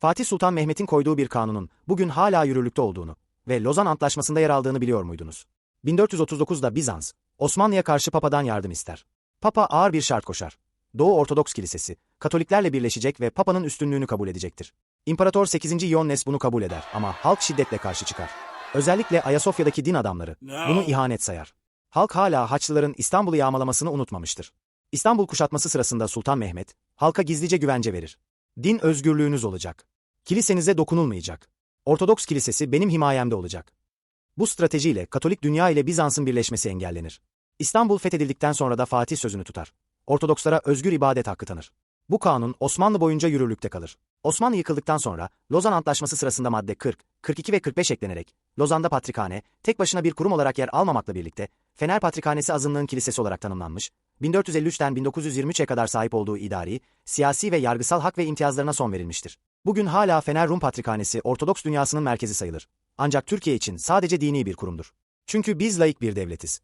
Fatih Sultan Mehmet'in koyduğu bir kanunun bugün hala yürürlükte olduğunu ve Lozan Antlaşması'nda yer aldığını biliyor muydunuz? 1439'da Bizans, Osmanlı'ya karşı Papa'dan yardım ister. Papa ağır bir şart koşar. Doğu Ortodoks Kilisesi, Katoliklerle birleşecek ve Papa'nın üstünlüğünü kabul edecektir. İmparator 8. Ioannes bunu kabul eder ama halk şiddetle karşı çıkar. Özellikle Ayasofya'daki din adamları bunu ihanet sayar. Halk hala Haçlıların İstanbul'u yağmalamasını unutmamıştır. İstanbul kuşatması sırasında Sultan Mehmet, halka gizlice güvence verir. Din özgürlüğünüz olacak. Kilisenize dokunulmayacak. Ortodoks kilisesi benim himayemde olacak. Bu stratejiyle Katolik dünya ile Bizans'ın birleşmesi engellenir. İstanbul fethedildikten sonra da Fatih sözünü tutar. Ortodokslara özgür ibadet hakkı tanır. Bu kanun Osmanlı boyunca yürürlükte kalır. Osmanlı yıkıldıktan sonra Lozan Antlaşması sırasında madde 40, 42 ve 45 eklenerek Lozan'da Patrikhane tek başına bir kurum olarak yer almamakla birlikte Fener Patrikhanesi azınlığın kilisesi olarak tanımlanmış, 1453'ten 1923'e kadar sahip olduğu idari, siyasi ve yargısal hak ve imtiyazlarına son verilmiştir. Bugün hala Fener Rum Patrikhanesi Ortodoks dünyasının merkezi sayılır. Ancak Türkiye için sadece dini bir kurumdur. Çünkü biz laik bir devletiz.